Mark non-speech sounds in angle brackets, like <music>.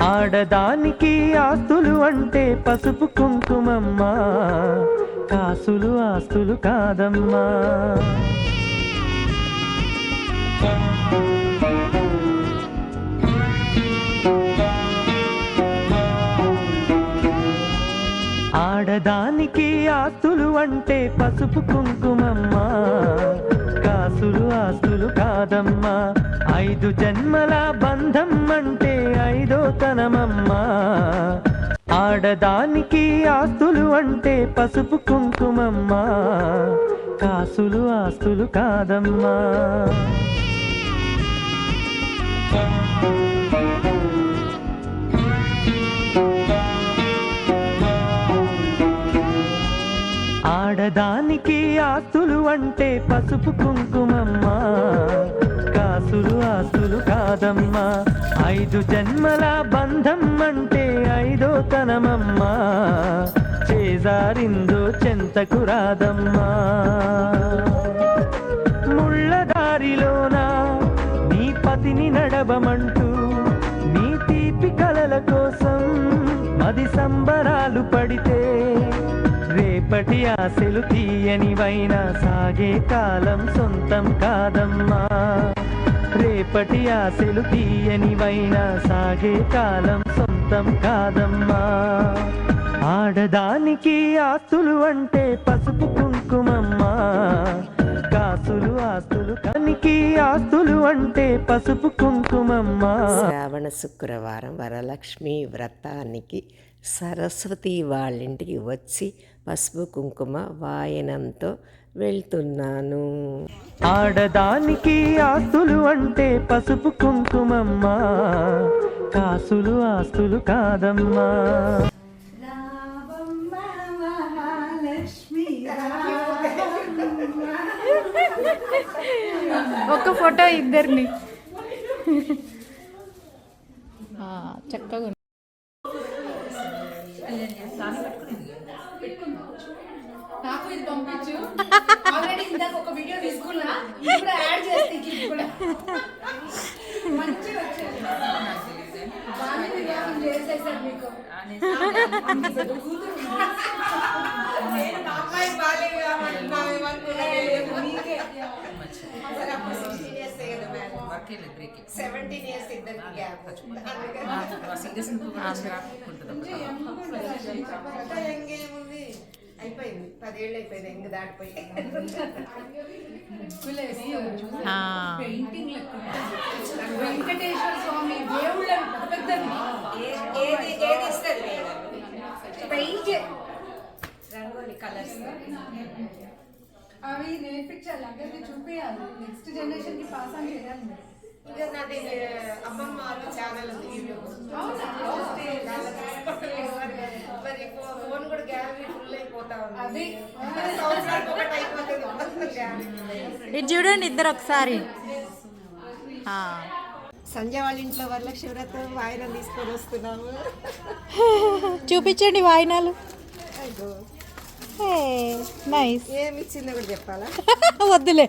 ఆడదానికి ఆస్తులు అంటే పసుపు కుంకుమమ్మ. కాసులు ఆస్తులు కాదమ్మా. ఆడదానికి ఆస్తులు అంటే పసుపు కుంకుమమ్మా. ఆస్తులు కాదమ్మా. ఐదు జన్మల బంధం అంటే ఐదో తనమమ్మా ఆడదానికి ఆస్తులు అంటే పసుపు కుంకుమమ్మ. కాసులు ఆస్తులు కాదమ్మా. ఆడదానికి ఆస్తులు అంటే పసుపు కుంకుమమ్మా. ఆస్తులు కాదమ్మా. ఐదు జన్మల బంధం అంటే ఐదో తనమమ్మా చేజారిందో చెంతకు రాదమ్మా. ముళ్ళదారిలోన నీ పతిని నడవమంటూ నీ తీపి కలల కోసం మది సంబరాలు పడితే రేపటి ఆశలు తీయనివైనా సాగే కాలం సొంతం కాదమ్మా. రేపటి ఆశలు తీయనివైనా సాగే కాలం సొంతం కాదమ్మా. ఆడదానికి ఆస్తులు అంటే పసుపు ఆస్తులు అంటే పసుపు కుంకుమమ్మా. శ్రావణ శుక్రవారం వరలక్ష్మి వ్రతానికి సరస్వతి వాళ్ళింటికి వచ్చి పసుపు కుంకుమ వాయనంతో వెళ్తున్నాను. ఆడదానికి ఆస్తులు అంటే పసుపు కుంకుమమ్మా. కాసులు ఆస్తులు కాదమ్మా. ఒక ఫోటో ఇద్దరిని. ఆ, చక్కగా. నాకు ఇది పంపించు. ఆల్రెడీ ఇందాక ఒక వీడియో తీసుకున్నా. యాడ్ చేస్తే కూడా. మంచిగా వచ్చింది. వివాహం చేసేసారు మీకు. అమ్మాయి మీకే. సెవెంటీన్ ఇయర్స్ ఇద్దరికి గ్యాప్ అయిపోయింది. పదేళ్ళు అయిపోయింది ఎంగ దాటిపోయి. ఆ, వెంకటేశ్వర స్వామి దేవుళ్ళ పెద్ద ఏది ఏది ఇస్తుంది పెయింట్. రంగోలి కలర్స్. అవి నేర్పించాలి. అందరికి చూపించాలి నెక్స్ట్ జనరేషన్కి పాస్ ఆన్ చేయాలి. ఇక నాది అమ్మమ్మ వాళ్ళ ఛానల్ ఉంది యూట్యూబ్ మరి ఫోన్ కూడా గ్యాలరీ ఫుల్ అయిపోతా ఉంది. అది. సంవత్సరానికి ఒకటి అయిపోతుంది గ్యాలరీ ఇది చూడండి ఇద్దరు ఒకసారి. ఆ, సంజయ్ వాళ్ళ ఇంట్లో వరలక్ష్మి వ్రతం వాయినం తీసుకొని వస్తున్నాము. చూపించండి వాయినాలు. నైస్. ఏమి ఇచ్చిందో కూడా చెప్పాలా? <laughs> వద్దులే.